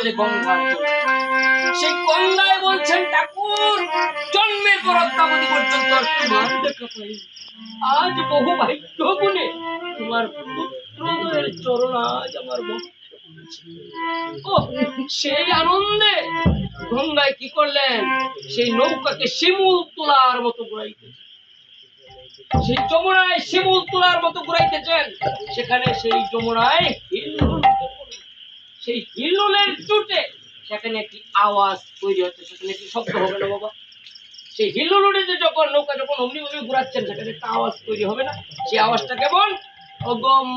ধৌত জলে গঙ্গার সেই গঙ্গায় বলছেন ঠাকুর, জন্মের পর অদ্যাবধি পর্যন্ত আজ বহু ভাগ্য গুণে তোমার পুত্রদের চরণ আজ আমার ও সেই আনন্দে গঙ্গায় কি করলেন? সেই নৌকাকে শিমুল তোলার মতো ঘুরাইতেছে সেই যমুনায় শিমুল তোলার মতো ঘুরাইতেছেন। সেখানে সেই যমুনায় পড়ল। সেই হিলুলের চুটে সেখানে একটি আওয়াজ তৈরি হচ্ছে, সেখানে একটি শব্দ হবে না বাবা। সেই হিল্লোল যে যখন নৌকা যখন অমনি অমনি ঘুরাচ্ছেন, সেখানে একটা আওয়াজ তৈরি হবে না। সেই আওয়াজটা কেমন?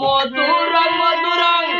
মধুরাং, মধুরং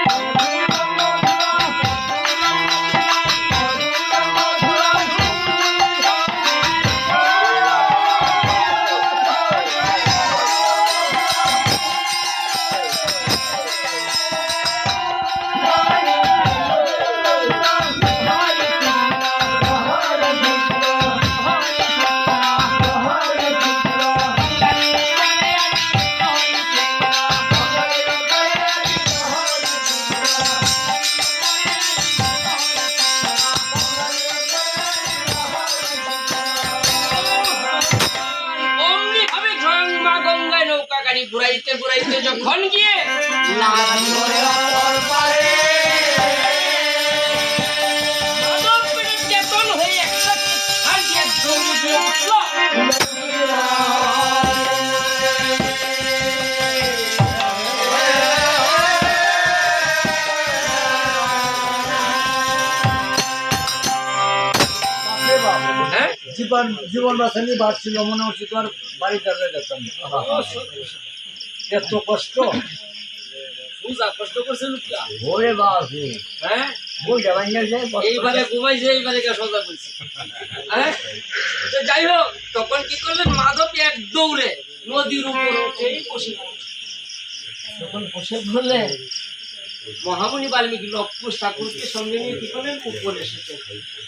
জীবন জীবন বাঁচানি বাড়ছিল মনে হচ্ছে তোর বাড়ি কাজে যেতাম এত কষ্ট? সুজা কষ্ট করছে লোকটা। ওরে বাপ হ্যাঁ? এইবারে ঘুমাইছে এইবারে করছে। হ্যাঁ? তো যাই হোক তখন কি করলেন? মাধব এক দৌড়ে নদীর উপর উঠেই বসে তখন বসে পড়লেন মহামণি বাল্মীকি লক্ষ্য ঠাকুরকে সঙ্গে নিয়ে কি করলেন? উপরে এসেছেন।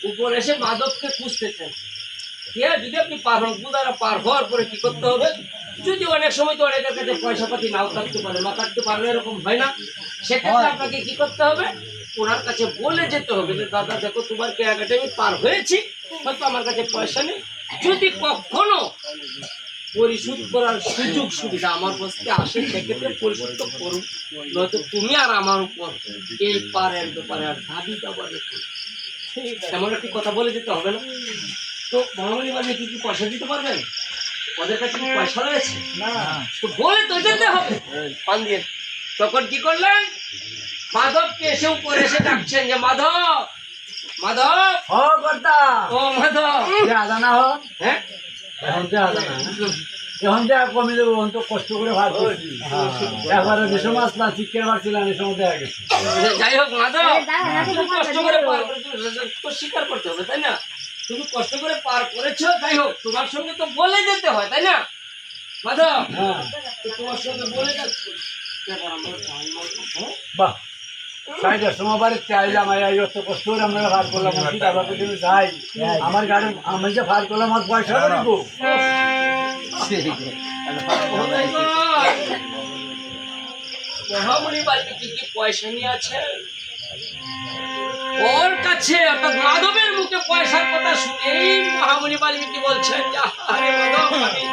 উপরে এসে মাধবকে খুঁজতেছেন। আছে যদি আপনি পার হন পার হওয়ার পরে কি করতে হবে? যদি অনেক সময় তো অনেকের কাছে পয়সা পাতি নাও থাকতে পারে না থাকতে পারলে এরকম হয় না। সেক্ষেত্রে আপনাকে কি করতে হবে? ওনার কাছে বলে যেতে হবে যে দাদা দেখো তোমার কেনাকাটা আমি পার হয়েছি হয়তো আমার কাছে পয়সা নেই। যদি কখনো পরিশোধ করার সুযোগ সুবিধা আমার কাছে আসে সেক্ষেত্রে পরিশোধ তো করুন। নয়তো তুমি আর আমার উপর এই পারের ব্যাপারে আর দাবি দাবার এমন একটি কথা বলে যেতে হবে না। তো মানে কি কি পয়সা দিতে পারবেন? ওদের কাছে কি পয়সা রয়েছে? না। তো বলে তো যেতে হবে। পান দিয়ে। তখন কি করলেন? মাধবকে এসে উপরে এসে ডাকছেন যে মাধব! মাধব! হ কর্তা। ও মাধব! আদানা হ? হ্যাঁ? এখন যে আদানা এখন যে কমে দেবো? এখন তো কষ্ট করে করছি। একবারে সময় আসলাম শিক্ষার পারছিলাম এই সময় দেখা গেছে। যাই হোক মাধব! কষ্ট করে স্বীকার করতে হবে তাই না? তুমি কষ্ট করে পার করেছ যাই হোক তোমার সঙ্গে তো বলে যেতে হয় তাই না? মাধব হ্যাঁ। তোমার সঙ্গে বলে যাচ্ছি। আমরা হ্যাঁ? বাহ। সাইডের সময় বাড়িতে আইলাম আই অত কষ্ট করে আমরা ভাত করলাম আমি টাকা পর্যন্ত যাই। আমার গাড়ি আমি যে করলাম আমার পয়সা মহামণি বাল্মীকি কি পয়সা নিয়ে আছেন ওর কাছে অর্থাৎ মাধবের মুখে পয়সার কথা শুনেই মহামণি বাল্মীকি বলছেন আরে মাধব আমি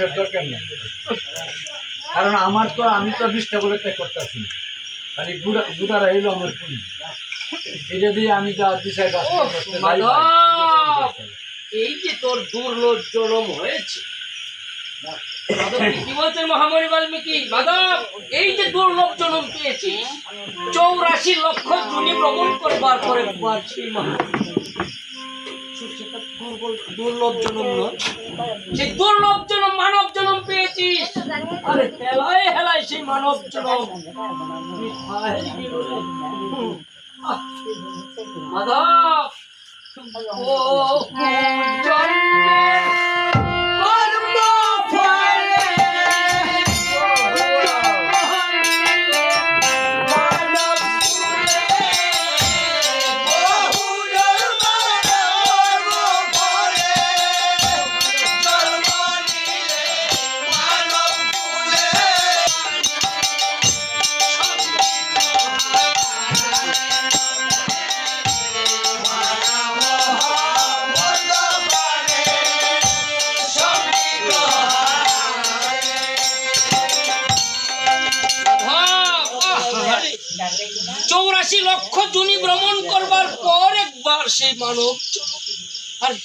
আপনার দরকার নেই। কারণ আমার তো আমি তো বিশটা বলে টেক করতেছি খালি গুড়া গুড়ারা এলো আমার পুরি। এটা দিয়ে আমি যা দিশাই। এই যে তোর দুর্লভ জনম হয়েছে। মাধব, কি বলছেন মহামণি বাল্মীকি মাধব এই যে দুর্লভ জনম পেয়েছিস চৌরাশি লক্ষ জুনি ভ্রমণ করবার পরে পাচ্ছি দুর্লভ জনম নয় সেই দুর্লভ জনম মানব জনম পেয়েছিস আরে হেলায় হেলায় সেই মানব জনম হায় মাধব ও জন্মের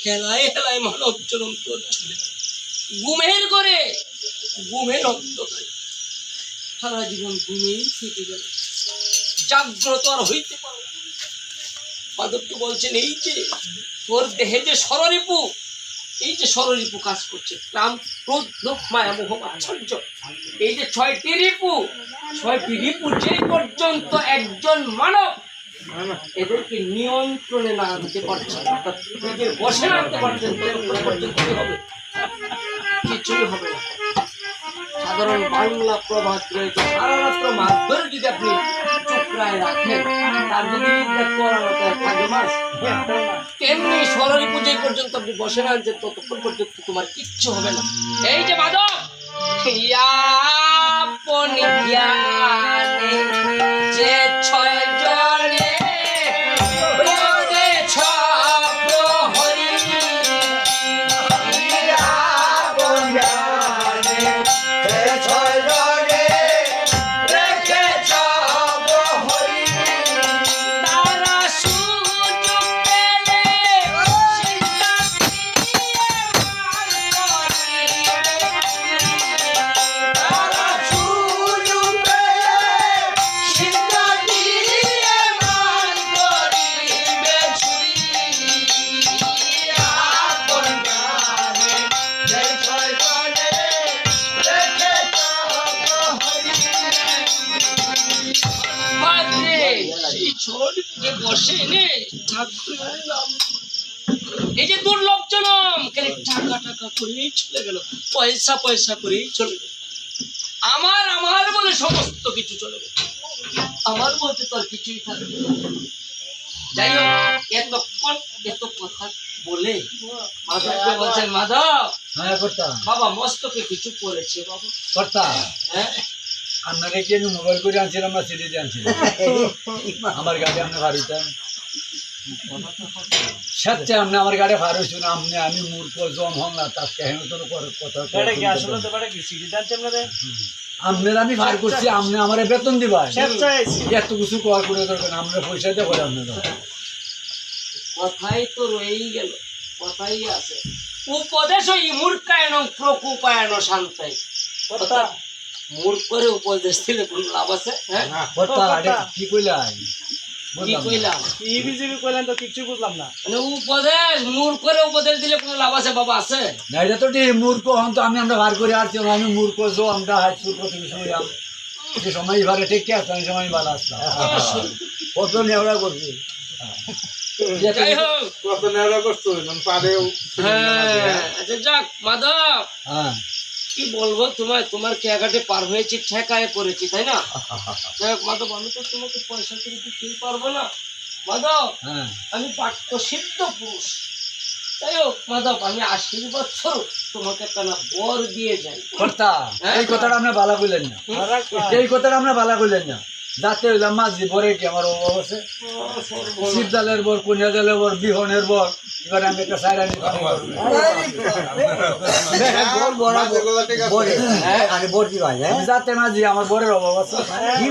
হেলায় হেলায় মানব জনম তোর ছিল করে ঘুমের অন্ধকারে সারা জীবন ঘুমেই থেকে গেল। জাগ্রত আর হইতে পারো না। মাধবকে বলছেন, এই যে তোর দেহে যে সররিপু এই যে সররিপু কাজ করছে কাম ক্রোধ লোভ মায়া আশ্চর্য এই যে ছয়টি রিপু ছয়টি রিপু যে পর্যন্ত একজন মানব এদেরকে নিয়ন্ত্রণে না আনতে পারছে অর্থাৎ নিজের বসে আনতে পারছেন কিছুই হবে না। সাধারণ বাংলা প্রভাত রয়েছে সারা রাত্র মাছ ধরে যদি আপনি রাখেন, তার তেমনি সররি পুজোয় পর্যন্ত আপনি বসে না যে ততক্ষণ পর্যন্ত তোমার কিচ্ছু হবে না। এই যে মাধব আপনি মাঝে সেই ছোটকে বসে নে এই যে দুর্লভ জনম টাকা টাকা করেই চলে গেল? পয়সা পয়সা করেই চলে গেল। আমার আমার বলে সমস্ত কিছু চলে গেল। আমার বলতে তোর কিছুই থাকবে যাই হোক এতক্ষণ এত কথা বলে মাধবকে বলছেন মাধব! হ্যাঁ বাবা মস্তকে কিছু করেছে বাবা। কর্তা। হ্যাঁ? আপনাকে কি আমি মোবাইল করে আনছিলাম না আনছিলাম। আমার গাড়ি আপনি আপনি আমার গাড়ি ভাড়াইছুন আপনি আমি মূর্খ জম হন না তার কেন তোর কথা আপনারে আমি ভাড় করছি আপনি আমার বেতন আইছি এত কিছু করা করে দরকার না, আপনার পয়সা আপনার কথাই তো রয়েই গেল কথাই আছে। উপদেশ ওই মূর্খায়ন প্রকুপায়ন শান্তাই কথা মূর্খরে উপদেশ দিলে কোনো লাভ আছে? হ্যাঁ? কি কইলাই? কি কইলাম? কইলেন তো কিচ্ছু বুঝলাম না। মানে উপদেশ মূর্খরে উপদেশ দিলে কোনো লাভ আছে বাবা আছে? না এটা তো ঠিক মূর্খ হন তো আমি আমরা ভার করে আসছি আমি মূর্খ জো আমরা কত কিছু যে সময় ঠিক আছে আমি সময় ভালো আসলাম। কত নেওয়া করছি? যাই হোক। কত নেড়া করছ? মানে পারেও হ্যাঁ আচ্ছা যাক মাধব। হ্যাঁ। কি বলব তোমার তোমার কেয়াঘাটে পার হয়েছি ঠেকায় পড়েছি তাই না? মাধব আমি তো তোমাকে পয়সা করে দিতেই পারব না। মাধব হ্যাঁ। আমি বাক্য সিদ্ধ পুরুষ। তাই হোক মাধব আমি আশীর্বাদ বছর তোমাকে একটা না বর দিয়ে যাই। কর্তা এই কথাটা আমরা বালা বললেন না। এই কথাটা আমরা বালা বললেন না। যাতে হইলাম মাঝি বরে কি আমার অভাব আছে। শিবদালের বর কন্যা জালের বর বিহনের বর এবার আমি একটা সাইড আনি। মাঝে আরে ভাই হ্যাঁ। আমি যাতে না যে আমার বরের অভাব আছে। কি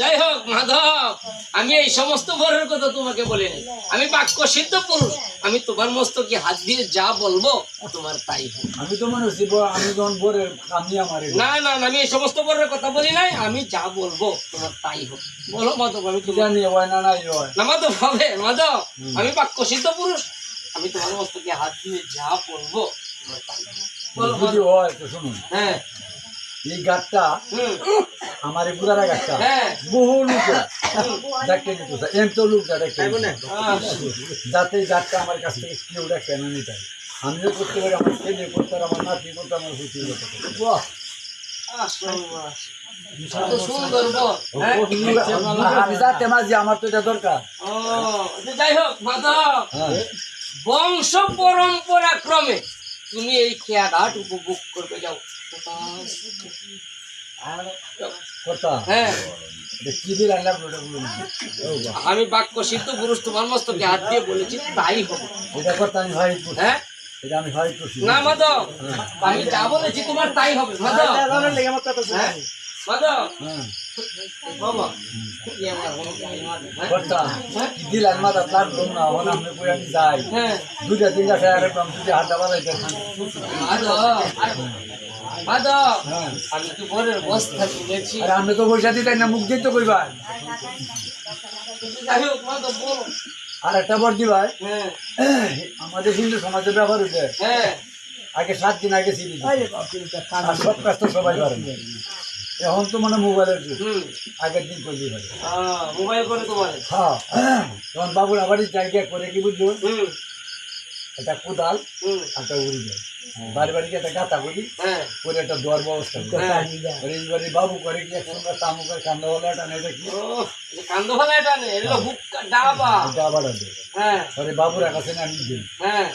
যাই হোক মাধব আমি এই সমস্ত বরের কথা তোমাকে বলিনি আমি বাক্য সিদ্ধ পুরুষ। আমি তোমার মস্তকে হাত দিয়ে যা বলব তোমার তাই আমি তো মনে হচ্ছি আমি যখন বরের না না না, আমি এই সমস্ত কথা বলি নাই আমি যা বলব তোমার তাই হবে বলো মাধব আমি জানি না না মাধব হবে মাধব আমি বাক্য সিদ্ধ পুরুষ। আমি তোমার মস্তকে হাত দিয়ে যা বলব তোমার তাই বলো যদি হয় তো শুনুন। হ্যাঁ। এই গাছটা আমার এই গাছটা হ্যাঁ। বহু লোক দেখতে নিত এম তো লোক দেখতে যাতে গাছটা আমার কাছ থেকে কেউ দেখতে না নিতে। আমিও করতে পারি আমার ছেলে করতে পারে আমার নাতি করতে আমার শ্বশুর করতে বর হ্যাঁ? আমি যাতে মাঝি আমার তো এটা দরকার। যাই হোক হ্যাঁ। বংশ পরম্পরা ক্রমে তুমি এই খেয়াঘাট উপভোগ করবে যাও। হ্যাঁ। আমি বাক্য সিদ্ধ পুরুষ তোমার মস্তকে হাত দিয়ে বলেছি তাই হবে। আমি ভাই করছি হ্যাঁ? এটা আমি করছি না মাধব আমি যা বলেছি তোমার তাই হবে মাধব। আমার লেগে আমার কথা শুনে হ্যাঁ মাধব। হ্যাঁ। বাবা। কি আমার হলো কি আমার, হ্যাঁ? কথা কি দিলাম মাথা তার না হন আমি কই যাই। হ্যাঁ। দুইটা তিনটা হ্যাঁ। আমি তো বরের বস্তা তুলেছি আর আমি তো পয়সা দিতাই না মুখ দিতে কইবা। যাই হোক মাধব বলো। আর একটা বলছি ভাই। হ্যাঁ। আমাদের হিন্দু সমাজের ব্যাপার হচ্ছে হ্যাঁ। আগে সাত দিন আগে ছিল আর সব কাজ তো সবাই করেন এখন তো মানে মোবাইলের যুগ। আগের দিন করবি ভাই। আহ, মোবাইল করে তোমার হ্যাঁ। তখন বাবুর আবার জায়গা করে কি বুঝলো একটা কোদাল একটা উড়ি যায় বাড়ি বাড়িতে একটা গাতা করি হ্যাঁ। করে একটা দর ব্যবস্থা করি। হ্যাঁ। বাবু করে কি একসঙ্গে তামুকের কান্দা বলে একটা নেই দেখি কান্দ ভালো এটা নেই এটা হুক্কা ডাবা। আবার দেবে হ্যাঁ। বাবুরা কাছে না আমি দিই। হ্যাঁ।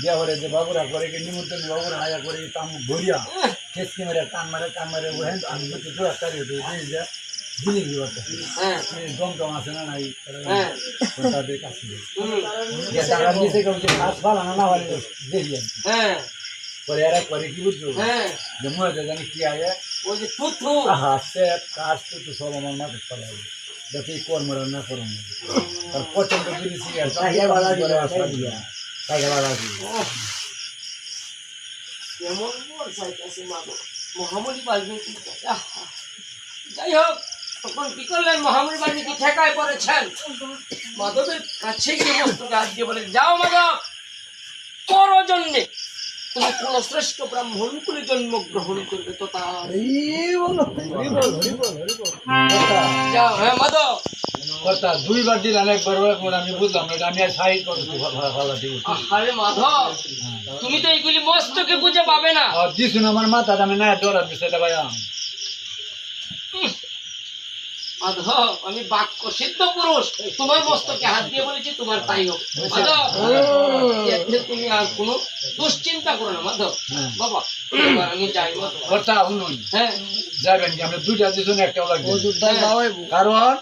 দিয়া করে যে বাবুরা করে কি নিমন্ত্রণ বাবুরা করে ভরিয়া আহ, মেরে টান মারে টান মারে ওহেন আমি তো একটা হ্যাঁ। দম টম আছে না নাই? হ্যাঁ। তাদের কাছে হুম। যে টাকা দিতে কেউ যে কাজ পালা না না হলে দেখি হ্যাঁ। পরে এরা করে কি বুঝছ? হ্যাঁ। যে মনে জানি কি আয়া। ওই যে থুথু। হাসছে কাজ তো তো সব আমার মাথায় যাতে কর্মরা না করুন। আর আর ভালো করে আসা দিয়া ভালো কেমন বল যাই হোক। তখন কি করলেন? মহামণি বাল্মীকি ঠেকায় পড়েছেন? মাধবের কাছে গিয়ে মস্তকে হাত দিয়ে বলেন যাও মাধব পর জন্মে তুমি কোন শ্রেষ্ঠ ব্রাহ্মণ কুলে জন্মগ্রহণ করবে তো তা যাও হ্যাঁ মাধব। কথা দুইবার দিলাম একবার একবার আমি বুঝলাম এটা আমি আর সাইড করতে আরে মাধব তুমি তো এইগুলি মস্তকে বুঝে পাবে না। দিছুন আমার মাথা আমি না ডরা দিছে ভাই মাধব আমি বাক্য সিদ্ধ পুরুষ। তোমার মস্তকে হাত দিয়ে বলেছি তোমার তাই হোক। মাধব তুমি আর কোনো দুশ্চিন্তা করো না মাধব। হ্যাঁ। বাবা আমি যাই মাধব। কথা শুনুন হ্যাঁ। যাবেন কি? আমরা দুইটা দিছুন একটা লাগবে। হ্যাঁ। কারণ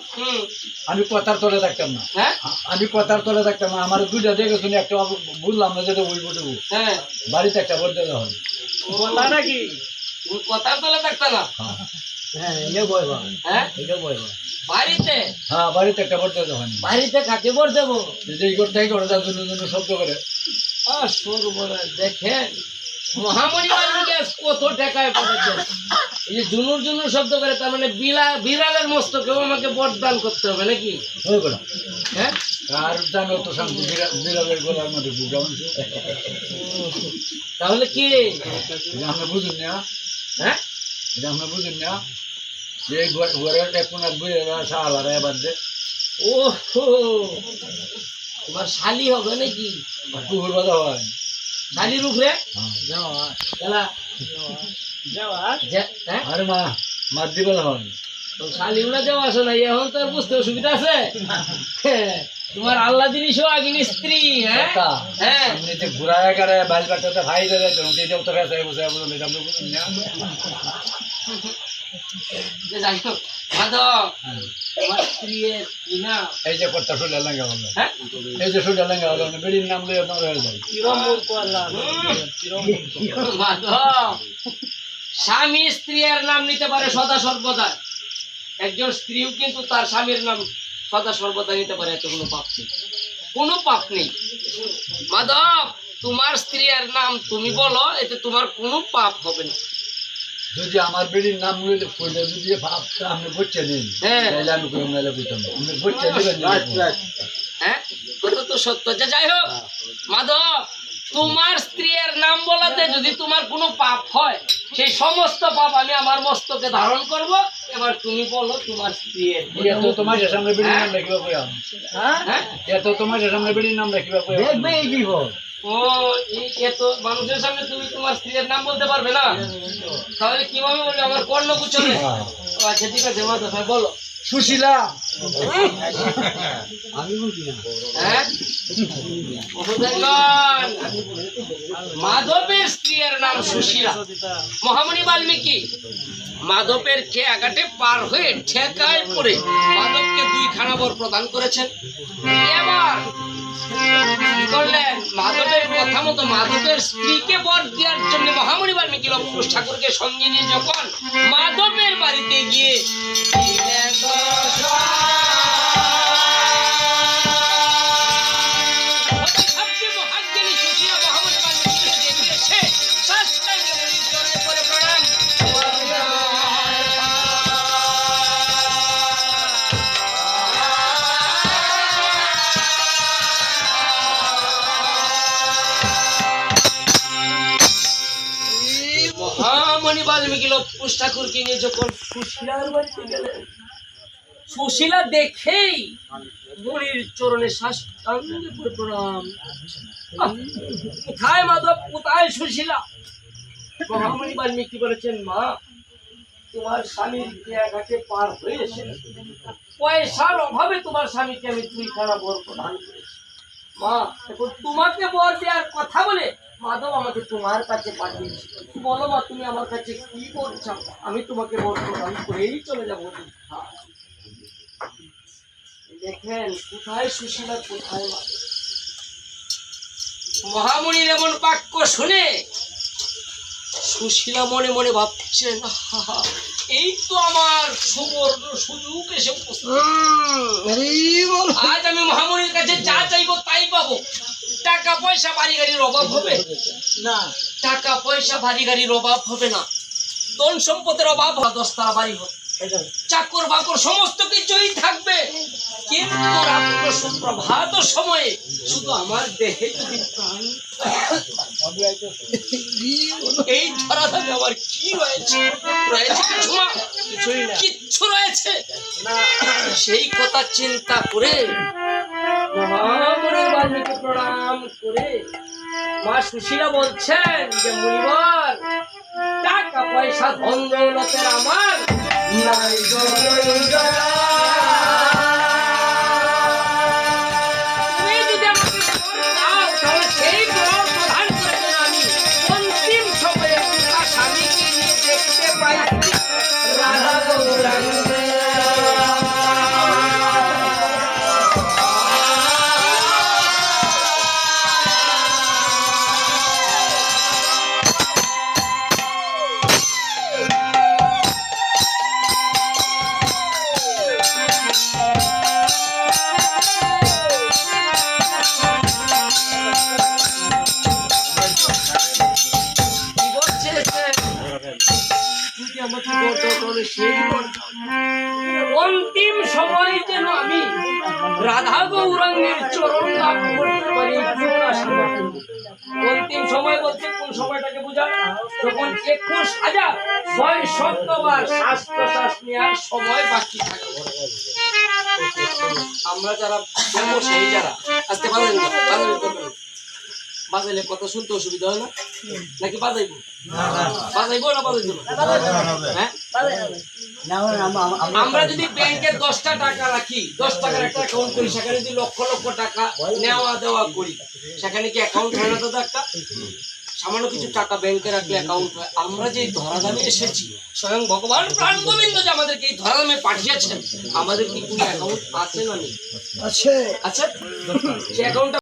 আমি কথার তলে থাকতাম না। হ্যাঁ? আমি কথার তলে থাকতাম না। আমার দুইটা দেখে শুনে একটা বুঝলাম না যেটা ওই বটে হ্যাঁ। বাড়িতে একটা দেওয়া হবে নাকি? তুমি কথার তলে থাকতে না? হ্যাঁ হ্যাঁ? বাড়িতে? হ্যাঁ বাড়িতে একটা ভোট বাড়িতে কাকে বর দেবো? যেই করতে করে তার জন্য জন্য শব্দ করে। আর দেখেন। কত টাকায় পড়েছে। এই যে জুনুর জুনুর শব্দ করে তার মানে বিলা বিড়ালের মস্তকেও আমাকে বরদান করতে হবে নাকি? হ্যাঁ আর জানো তো শান্তি বিড়ালের গলার মধ্যে বুকা তাহলে কি? আমরা বুঝুন না। হ্যাঁ? এটা আমরা বুঝুন না। এই ঘরের এক এক বুঝে সাহালারা এবার দে ও তোমার শালি হবে নাকি? পুকুর বাধা হয়। শালির উপরে হ্যাঁ। যাওয়া হ্যাঁ? আরে মা মার দিবে হয়। শালি উড়া যাওয়া আসে না এখন তো বুঝতে অসুবিধা আছে। হ্যাঁ, তোমার আল্লাহ জিনিসও আগিন স্ত্রী হ্যাঁ? হ্যাঁ। এমনিতে ঘুরায় করে বাইল বাটাতে ভাই দেয় তো এটাও তো ফেসে বসে বলে মাধব হ্যাঁ। তোমার স্ত্রীর কি নাম না এই যে কর্তা সোজা লেঙ্গা হলো এই যে সোজা লেঙ্গা হলো বেড়ির নাম হয়ে যায় স্বামী স্ত্রীর নাম নিতে পারে সদা সর্বদা। একজন স্ত্রীও কিন্তু তার স্বামীর নাম সদা সর্বদা নিতে পারে এতে কোনো পাপ নেই। কোনো পাপ নেই। মাধব তোমার স্ত্রীর নাম তুমি বলো এতে তোমার কোনো পাপ হবে না। যদি আমার বেড়ির নাম লইলে পড়লে যদি ভাবটা আপনি বচ্চা নিন হ্যাঁ। আমি কোনো মেলে বুঝতাম আপনি বচ্চা দিবেন হ্যাঁ কথা তো সত্য। যে যাই হোক। মাধব তোমার স্ত্রীর নাম বলাতে যদি তোমার কোনো পাপ হয় সেই সমস্ত পাপ আমি আমার মস্তকে ধারণ করব। এবার তুমি বলো তোমার স্ত্রীর এত তোমার সামনে বেড়ির নাম রাখিবা হ্যাঁ? হ্যাঁ? এত তোমার সামনে বেড়ির নাম রাখিবা কইয়া দেখবে এই ও এই এত মানুষের সামনে তুমি তোমার স্ত্রীর নাম বলতে পারবে না? তাহলে কীভাবে বলবে? আমার কর্ণ কুচলে আচ্ছা ঠিক আছে হ্যাঁ বলো। সুশীলা। হ্যাঁ? মাধবের স্ত্রীর নাম সুশীলা। মহামণি বাল্মীকি, মাধবের খেয়াঘাটে পার হয়ে ঠেকায় পড়ে মাধবকে দুই খানা বর প্রদান করেছেন। এবার করলেন? মাধবের মতো মাধবের স্ত্রীকে বর দেওয়ার জন্য মহামণি বাল্মীকি লক্ষ্মণ ঠাকুরকে সঙ্গে নিয়ে যখন মাধবের বাড়িতে গিয়ে লক্ষ্মণ ঠাকুরকে নিয়ে যখন সুশীলার বাড়িতে গেলেন, সুশীলা দেখেই বুড়ির চরণে সাষ্টাঙ্গে প্রণাম। কোথায় মাধব? কোথায় সুশীলা? মহামণি বাল্মীকি বলেছেন, মা, তোমার স্বামীর ঘাটে পার হয়ে এসেছে, পয়সার অভাবে তোমার স্বামীকে আমি দুই খানা বর প্রদান করেছি। মা, এখন তোমাকে বর দেওয়ার কথা বলে মাধব আমাকে তোমার কাছে পাঠিয়েছে। বলো মা তুমি আমার কাছে কি চাও আমি তোমাকে বর প্রদান করেই চলে যাব। দেখেন কোথায় সুশীলা কোথায় মহামণির এমন বাক্য শুনে সুশীলা মনে মনে ভাবছেন "আহা, এই তো আমার সুবর্ণ সুযোগ এসে আজ আমি মহামণির কাছে যা চাইব তাই পাবো। টাকা পয়সা বাড়ি গাড়ির অভাব হবে? না। টাকা পয়সা বাড়ি গাড়ির অভাব হবে না। ধন সম্পদের অভাব দশতলা বাড়ি হবে। চাকর বাকর সমস্ত কিছুই থাকবে। কিন্তু রাত্র সুপ্রভাত সময়ে শুধু আমার দেহে যদি প্রাণ এই ধরাধামে আমার কি রয়েছে? রয়েছে কিছু না? কিচ্ছু রয়েছে? না। সেই কথা চিন্তা করে মহামণি বাল্মীকি প্রণাম করে মা সুশীলা বলছেন যে মুনিবর টাকা পয়সা ধন দৌলতের আমার নাই একুশ হাজার ছয় শতবার শ্বাস প্রশ্বাস নেওয়ার সময় বাকি থাকে। আমরা যারা সেই যারা। আজকে করবেন বাজাইলে কথা শুনতে অসুবিধা হয় না? নাকি না হ্যাঁ? আমরা যদি ব্যাংকে দশটা টাকা রাখি, দশ টাকার একটা অ্যাকাউন্ট করি, সেখানে যদি লক্ষ লক্ষ টাকা নেওয়া দেওয়া করি, সেখানে কি অ্যাকাউন্ট হয় না দাদা একটা? সামান্য কিছু টাকা ব্যাংকে রাখলে অ্যাকাউন্ট হয়। আমরা যে এই ধরাধামে এসেছি স্বয়ং ভগবান প্রাণ গোবিন্দ যে আমাদেরকে এই ধরাধামে পাঠিয়েছেন আমাদের কি কোনো অ্যাকাউন্ট আছে না নেই? আছে। আচ্ছা সে অ্যাকাউন্টটা